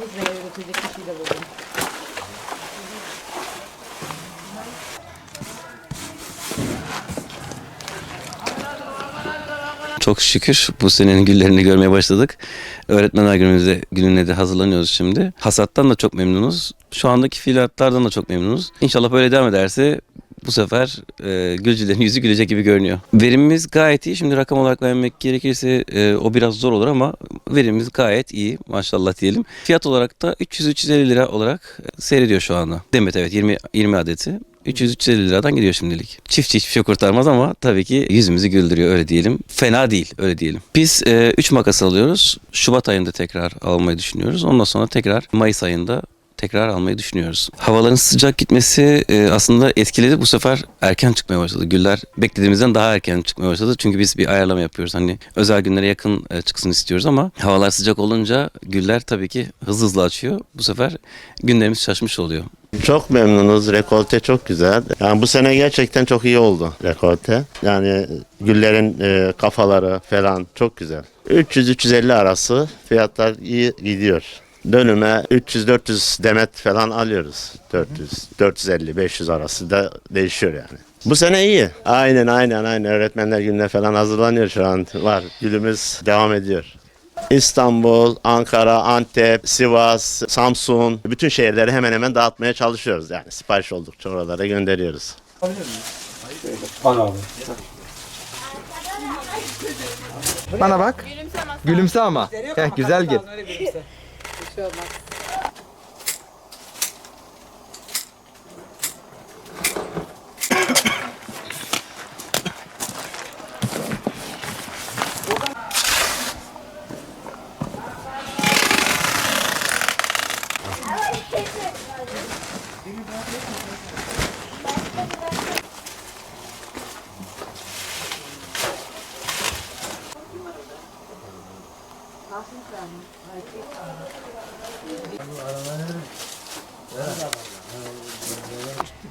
Hizmeye götürecek kişiyi de buldum. Çok şükür bu senenin güllerini görmeye başladık. Öğretmenler günümüzde gününe de hazırlanıyoruz şimdi. Hasattan da çok memnunuz. Şu andaki fiilatlardan da çok memnunuz. İnşallah böyle devam ederse bu sefer e, gülcülerin yüzü gülecek gibi görünüyor. Verimimiz gayet iyi. Şimdi rakam olarak vermek gerekirse e, o biraz zor olur ama verimimiz gayet iyi maşallah diyelim. Fiyat olarak da 300-350 lira olarak seyrediyor şu anda. Demet evet 20, 20 adeti. 300-350 liradan gidiyor şimdilik. Çiftçi hiçbir şey kurtarmaz ama tabii ki yüzümüzü güldürüyor öyle diyelim. Fena değil öyle diyelim. Biz 3 makas alıyoruz. Şubat ayında tekrar almayı düşünüyoruz. Ondan sonra tekrar Mayıs ayında tekrar almayı düşünüyoruz. Havaların sıcak gitmesi e, aslında etkiledi. Bu sefer erken çıkmaya başladı. Güller beklediğimizden daha erken çıkmaya başladı. Çünkü biz bir ayarlama yapıyoruz. Hani özel günlere yakın e, çıksın istiyoruz ama havalar sıcak olunca güller tabii ki hızlı hızlı açıyor. Bu sefer günlerimiz şaşmış oluyor. Çok memnunuz. Rekolte çok güzel. Yani bu sene gerçekten çok iyi oldu rekolte. Yani güllerin e, kafaları falan çok güzel. 300-350 arası fiyatlar iyi gidiyor. Dönüme 300-400 demet falan alıyoruz. 400, 450, 500 arası da değişiyor yani. Bu sene iyi. Aynen aynen aynen. Öğretmenler gününe falan hazırlanıyor şu an. Var. Gülümüz devam ediyor. İstanbul, Ankara, Antep, Sivas, Samsun bütün şehirleri hemen hemen dağıtmaya çalışıyoruz. Yani sipariş oldukça oralara gönderiyoruz. Bana bak. Gülümse ama. Heh, güzel gel. Bir şey olmaz. Biri bırakıyor.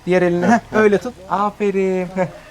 Diğer elini heh, öyle tut. Aferin. Heh.